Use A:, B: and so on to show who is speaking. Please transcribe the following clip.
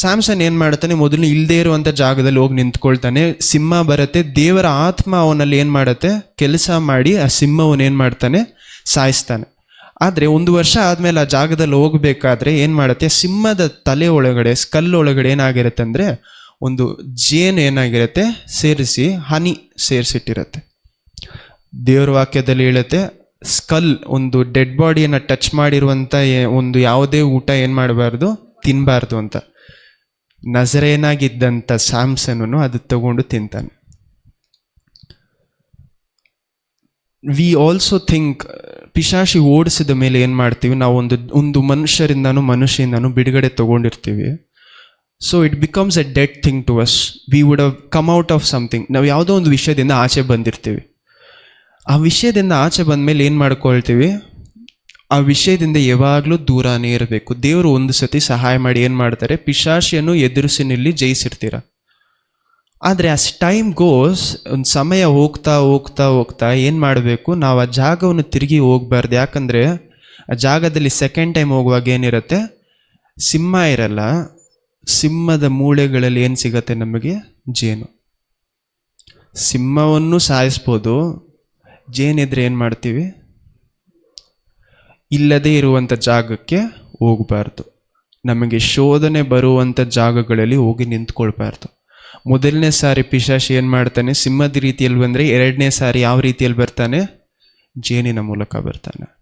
A: ಸ್ಯಾಮ್ಸನ್ ಏನ್ ಮಾಡ್ತಾನೆ ಮೊದಲು ಇಲ್ಲದೆ ಇರುವಂತ ಜಾಗದಲ್ಲಿ ಹೋಗಿ ನಿಂತ್ಕೊಳ್ತಾನೆ. ಸಿಂಹ ಬರುತ್ತೆ. ದೇವರ ಆತ್ಮ ಅವನಲ್ಲಿ ಏನ್ ಮಾಡುತ್ತೆ? ಕೆಲಸ ಮಾಡಿ ಆ ಸಿಂಹವನ್ನ ಏನ್ ಮಾಡ್ತಾನೆ? ಸಾಯಿಸ್ತಾನೆ. ಆದ್ರೆ ಒಂದು ವರ್ಷ ಆದಮೇಲೆ ಆ ಜಾಗದಲ್ಲಿ ಹೋಗ್ಬೇಕಾದ್ರೆ ಏನು ಮಾಡುತ್ತೆ? ಸಿಂಹದ ತಲೆ ಒಳಗಡೆ ಸ್ಕಲ್ ಒಳಗಡೆ ಏನಾಗಿರುತ್ತೆ ಅಂದ್ರೆ ಒಂದು ಜೇನು ಏನಾಗಿರುತ್ತೆ? ಸೇರಿಸಿ ಹನಿ ಸೇರಿಸಿಟ್ಟಿರತ್ತೆ. ದೇವ್ರ ವಾಕ್ಯದಲ್ಲಿ ಹೇಳುತ್ತೆ ಸ್ಕಲ್ ಒಂದು ಡೆಡ್ ಬಾಡಿಯನ್ನು ಟಚ್ ಮಾಡಿರುವಂತ ಒಂದು ಯಾವುದೇ ಊಟ ಏನು ಮಾಡಬಾರ್ದು? ತಿನ್ನಬಾರ್ದು ಅಂತ. ನಜರೇನಾಗಿದ್ದಂಥ ಸ್ಯಾಮ್ಸನ್ನು ಅದು ತಗೊಂಡು ತಿಂತಾನೆ. ವಿ ಆಲ್ಸೋ ಥಿಂಕ್ ಪಿಶಾಶಿ ಓಡಿಸಿದ ಮೇಲೆ ಏನು ಮಾಡ್ತೀವಿ? ನಾವು ಒಂದು ಒಂದು ಮನುಷ್ಯರಿಂದನೂ ಮನುಷ್ಯರಿಂದನೂ ಬಿಡುಗಡೆ ತಗೊಂಡಿರ್ತೀವಿ. So it becomes a dead thing to us we would have come out of something ನಾವು ಯಾವುದೋ ಒಂದು ವಿಷಯದಿಂದ ಆಚೆ ಬಂದಿರ್ತೀವಿ. ಆ ವಿಷಯದಿಂದ ಆಚೆ ಬಂದ ಮೇಲೆ ಏನು ಮಾಡ್ಕೊಳ್ತೀವಿ? ಆ ವಿಷಯದಿಂದ ಯಾವಾಗಲೂ ದೂರನೇ ಇರಬೇಕು. ದೇವರು ಒಂದು ಸತಿ ಸಹಾಯ ಮಾಡಿ ಏನು ಮಾಡ್ತಾರೆ? ಪಿಶಾಚಿಯನ್ನು ಎದುರಿಸಿನಲ್ಲಿ ಜಯಿಸಿರ್ತೀರ. ಆದರೆ ಆಸ್ ಟೈಮ್ ಗೋಸ್ ಒಂದು ಸಮಯ ಹೋಗ್ತಾ ಹೋಗ್ತಾ ಹೋಗ್ತಾ ಏನು ಮಾಡಬೇಕು? ನಾವು ಆ ಜಾಗವನ್ನು ತಿರುಗಿ ಹೋಗ್ಬಾರ್ದು. ಯಾಕಂದರೆ ಆ ಜಾಗದಲ್ಲಿ ಸೆಕೆಂಡ್ ಟೈಮ್ ಹೋಗುವಾಗ ಏನಿರುತ್ತೆ? ಸಿಂಹ ಇರಲ್ಲ. ಸಿಂಹದ ಮೂಳೆಗಳಲ್ಲಿ ಏನು ಸಿಗತ್ತೆ ನಮಗೆ? ಜೇನು. ಸಿಂಹವನ್ನು ಸಾಯಿಸ್ಬೋದು. ಜೇನಿದ್ರೆ ಏನು ಮಾಡ್ತೀವಿ? ಇಲ್ಲದೇ ಇರುವಂಥ ಜಾಗಕ್ಕೆ ಹೋಗಬಾರ್ದು. ನಮಗೆ ಶೋಧನೆ ಬರುವಂಥ ಜಾಗಗಳಲ್ಲಿ ಹೋಗಿ ನಿಂತ್ಕೊಳ್ಬಾರ್ದು. ಮೊದಲನೇ ಸಾರಿ ಪಿಶಾಶ್ ಏನು ಮಾಡ್ತಾನೆ? ಸಿಂಹದ ರೀತಿಯಲ್ಲಿ ಬಂದರೆ ಎರಡನೇ ಸಾರಿ ಯಾವ ರೀತಿಯಲ್ಲಿ ಬರ್ತಾನೆ? ಜೇನಿನ ಮೂಲಕ ಬರ್ತಾನೆ.